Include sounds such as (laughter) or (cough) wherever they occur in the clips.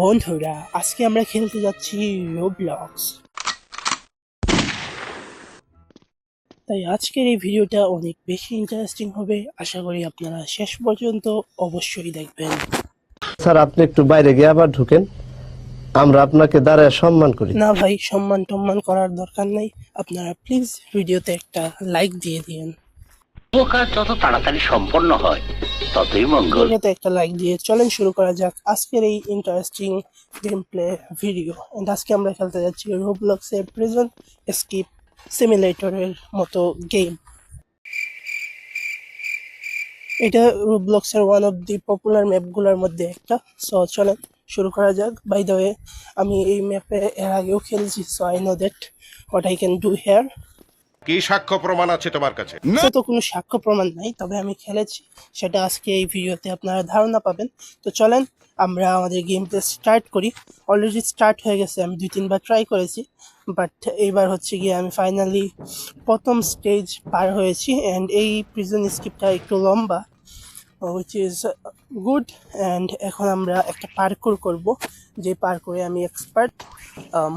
বন্ধুরা আজকে আমরা খেলতে যাচ্ছি রোবলক্স তাই আজকের এই ভিডিওটা অনেক বেশি ইন্টারেস্টিং হবে। আশা করি আপনারা শেষ পর্যন্ত অবশ্যই দেখবেন। স্যার আপনি একটু বাইরে গিয়ে আবার ঢুকেন। আমরা আপনাকে দাঁড়ায় সম্মান করি। না ভাই সম্মান টম্মান করার দরকার নাই। আপনারা প্লিজ ভিডিওতে একটা লাইক দিয়ে দিন কাজ যত তাড়াতাড়ি সম্পন্ন হয়, ততই মঙ্গল। একটা লাইক দিয়ে চলেন শুরু করা যাক আজকের এই interesting game play video and আজকে আমরা খেলতে যাচ্ছি রোবলক্সের প্রিজন স্কিপ সিমুলেটরের মতো গেম এটা রোবলক্সের ওয়ান অফ দি পপুলার ম্যাপগুলোর মধ্যে একটা। সো চলেন শুরু করা যাক। বাই দ্য ওয়ে আমি এই ম্যাপে এর আগেও খেলছি so I know that what I can do here কি সাক্ষ্য প্রমাণ আছে তোমার কাছে? তো কোনো সাক্ষ্য প্রমাণ নাই তবে আমি খেলেছি সেটা আজকে এই ভিডিওতে আপনারা ধারণা পাবেন। তো চলেন আমরা আমাদের গেমটা স্টার্ট করি। অলরেডি স্টার্ট হয়ে গেছে আমি দুই তিনবার ট্রাই করেছি বাট এইবার হচ্ছে গিয়ে আমি ফাইনালি প্রথম স্টেজ পার হয়েছি অ্যান্ড এই প্রিজন স্কিপটা একটু লম্বা উইচ ইজ গুড অ্যান্ড এখন আমরা একটা পার্কুর করব যে পার্কুরে আমি এক্সপার্ট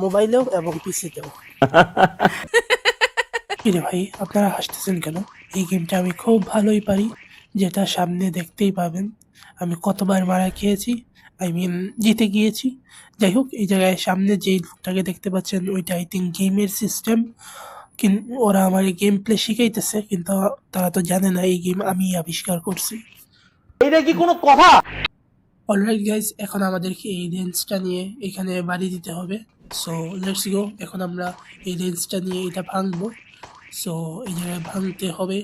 মোবাইলেও এবং পিসিতেও (laughs) কিরে ভাই আপনারা হাসতেছেন কেন? এই গেমটা আমি খুব ভালোই পারি যেটা সামনে দেখতেই পাবেন। আমি কতবার মারা খেয়েছি আই মিন জিতে গিয়েছি। যাই হোক এই জায়গায় সামনে যেই লোকটাকে দেখতে পাচ্ছেন ওইটা আই থিঙ্ক গেমের সিস্টেম কিন ওরা আমার গেম প্লে শিখাইতেছে কিন্তু তারা তো জানে না এই গেম আমি আবিষ্কার করছি। এটা কি কোনো কথা? অলরাইট গাইজ এখন আমাদেরকে এই রেঞ্জটা নিয়ে এখানে বাড়ি দিতে হবে। সো লেটস গো এখন আমরা এই রেঞ্জটা নিয়ে এটা ভাঙবো। সো এই জায়গায় ভাঙতে হবে।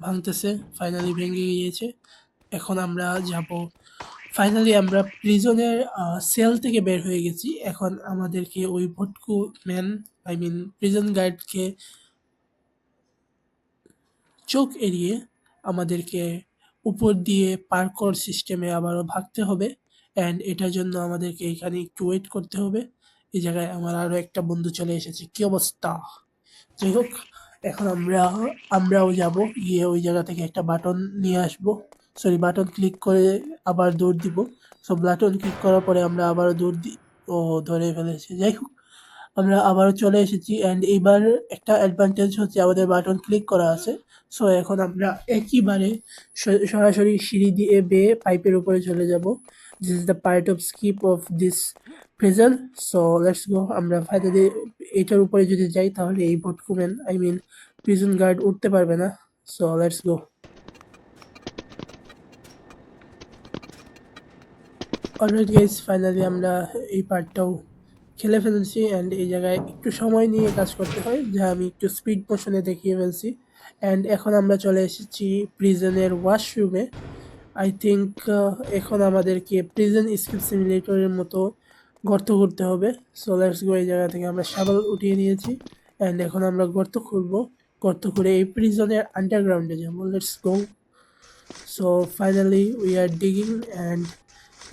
ভাঙতেছে ফাইনালি ভেঙে গিয়েছে। এখন আমরা যাব। ফাইনালি আমরা প্রিজনের সেল থেকে বের হয়ে গেছি। এখন আমাদেরকে ওই ভটকু ম্যান আই মিন প্রিজন গার্ডকে চোখ এড়িয়ে আমাদেরকে উপর দিয়ে পার্কর সিস্টেমে আবারও ভাগতে হবে। অ্যান্ড এটার জন্য আমাদেরকে এখানে একটু ওয়েট করতে হবে। এই জায়গায় আমার আরও একটা বন্ধু চলে এসেছে। কি অবস্থা? যাই হোক এখন আমরা, আমরাও যাব, গিয়ে ওই জায়গা থেকে একটা বাটন নিয়ে আসব। সরি বাটন ক্লিক করে আবার দৌড় দিব। সো বাটন ক্লিক করার পরে আমরা আবারও দৌড় দিই ও, ধরে ফেলেছে। যাই হোক, আমরা আবারও চলে এসেছি অ্যান্ড এইবার একটা অ্যাডভান্টেজ হচ্ছে আমাদের বাটন ক্লিক করা আছে। সো এখন আমরা একইবারে সরাসরি সিঁড়ি দিয়ে বেয়ে পাইপের উপরে চলে যাব। This is the part of escape of this prison so let's go আমরা ফাইনালি এটার উপরে যদি যাই, তাহলে এই ভটকুমেন আই মিন প্রিজন গার্ড উঠতে পারবে না। So let's go already guys finally আমরা এই পার্টটাও খেলে ফেলেছি অ্যান্ড এই জায়গায় একটু সময় নিয়ে কাজ করতে হয়, যা আমি একটু স্পিড মোশনে দেখিয়ে ফেলছি। অ্যান্ড এখন আমরা চলে এসেছি প্রিজনের ওয়াশরুমে আই থিঙ্ক এখন আমাদেরকে প্রিজন স্কিপ সিমুলেটরের মতো গর্ত করতে হবে। সো লেটস গো এই জায়গা থেকে আমরা শাবল উঠিয়ে নিয়েছি। অ্যান্ড এখন আমরা গর্ত খুঁড়বো গর্ত করে এই প্রিজনের আন্ডারগ্রাউন্ডে যাব। Let's go so finally we are digging and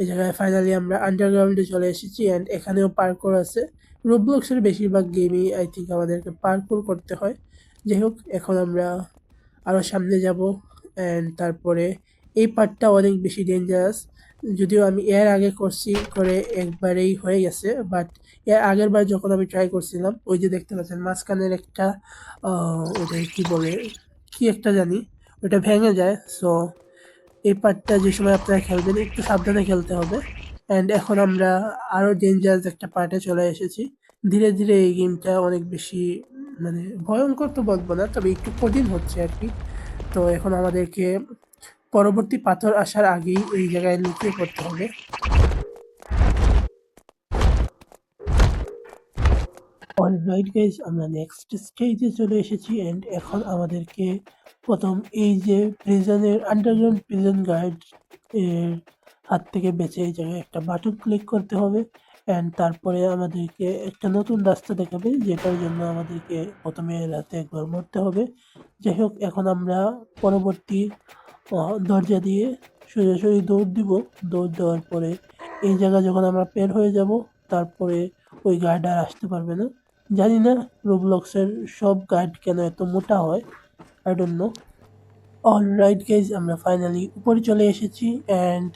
এই জায়গায় ফাইনালি আমরা আন্ডারগ্রাউন্ডে চলে এসেছি অ্যান্ড এখানেও পার্কর আছে। রোবলক্সের বেশিরভাগ গেমই আই থিঙ্ক আমাদেরকে পার্কর করতে হয়। যাই হোক, এখন আমরা আরও সামনে যাব। অ্যান্ড তারপরে এই পার্টটা অনেক বেশি ডেঞ্জারাস যদিও আমি এর আগে করছি করে একবারেই হয়ে গেছে বাট এর আগের বার যখন আমি ট্রাই করছিলাম, ওই যে দেখতে পাচ্ছেন মাঝখানের একটা ওটা কি বলে, কি একটা জানি, ওটা ভেঙে যায়। সো এই পার্টটা যে সময় আপনারা খেলবেন, একটু সাবধানে খেলতে হবে। অ্যান্ড এখন আমরা আরও ডেঞ্জারাস একটা পার্টে চলে এসেছি। ধীরে ধীরে এই গেমটা অনেক বেশি মানে ভয়ঙ্কর তো বলব না, তবে একটু কঠিন হচ্ছে আর কি। তো এখন আমাদেরকে পরবর্তী পাথর আসার আগেই এই জায়গায় লুকিয়ে পড়তে হবে। অলরাইট গাইজ আমরা নেক্সট স্টেজে চলে এসেছি অ্যান্ড এখন আমাদেরকে প্রথম এই যে প্রিজনের আন্ডারগ্রাউন্ড প্রিজন গার্ড এর হাত থেকে বেঁচে এই জায়গায় একটা বাটন ক্লিক করতে হবে অ্যান্ড তারপরে আমাদেরকে একটা নতুন রাস্তা দেখাবে, যেটার জন্য আমাদেরকে প্রথমে রাতে একবার মরতে হবে। যাই হোক, এখন আমরা পরবর্তী দরজা দিয়ে সোজাসুজি দৌড় দিব। দৌড় দেওয়ার পরে এই জায়গা যখন আমরা পের হয়ে যাব, তারপরে ওই গার্ড আর আসতে পারবে না। জানি না রোবলক্সের সব গার্ড কেন এত মোটা হয়। I don't know all right guys আমরা ফাইনালি উপরে চলে এসেছি অ্যান্ড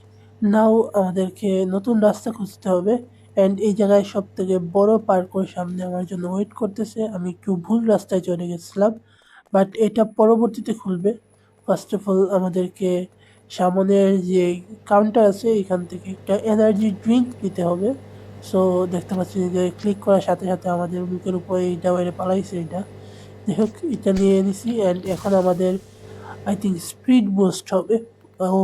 নাও আমাদেরকে নতুন রাস্তা খুঁজতে হবে। অ্যান্ড এই জায়গায় সব থেকে বড় পার্কর সামনে আমার জন্য ওয়েট করতেছে। আমি একটু ভুল রাস্তায় চলে গেছিলাম বাট এটা পরবর্তীতে খুলবে। ফার্স্ট অফ অল আমাদেরকে সামনের যে কাউন্টার আছে, এখান থেকে একটা এনার্জি ড্রিঙ্ক নিতে হবে। সো দেখতে পাচ্ছি যে ক্লিক করার সাথে সাথে আমাদের মুখের উপরে এইটা বাইরে পালাইছে এটা। যাই হোক, এটা নিয়ে নিছি অ্যান্ড এখন আমাদের আই থিঙ্ক স্পিড বুস্ট হবে। ও,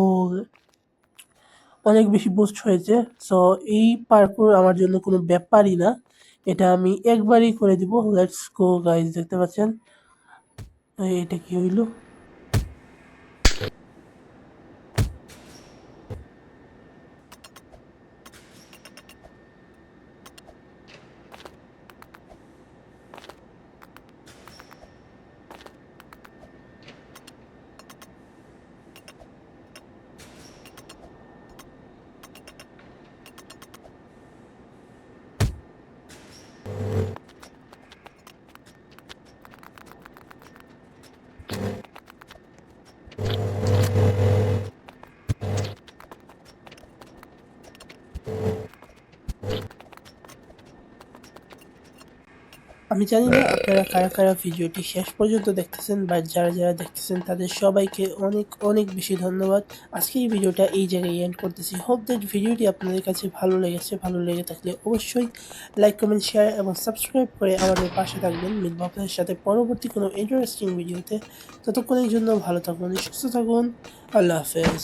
অনেক বেশি বুস্ট হয়েছে। সো এই পার্কুর আমার জন্য কোনো ব্যাপারই না। এটা আমি একবারই করে দিব। লেটস গো গাইজ দেখতে পাচ্ছেন? এটা কি হইল? আমি জানি না আপনারা কারা কারা ভিডিওটি শেষ পর্যন্ত দেখতেছেন বা যারা যারা দেখতেছেন, তাদের সবাইকে অনেক অনেক বেশি ধন্যবাদ। আজকে এই ভিডিওটা এই জায়গায় এন্ড করতেছি। হোপ দ্যাট ভিডিওটি আপনাদের কাছে ভালো লেগেছে। ভালো লেগে থাকলে অবশ্যই লাইক কমেন্ট শেয়ার এবং সাবস্ক্রাইব করে আমাদের পাশে থাকবেন। মিলবো আপনাদের সাথে পরবর্তী কোনো ইন্টারেস্টিং ভিডিওতে ততক্ষণের জন্য ভালো থাকুন, সুস্থ থাকুন। আল্লাহ হাফেজ।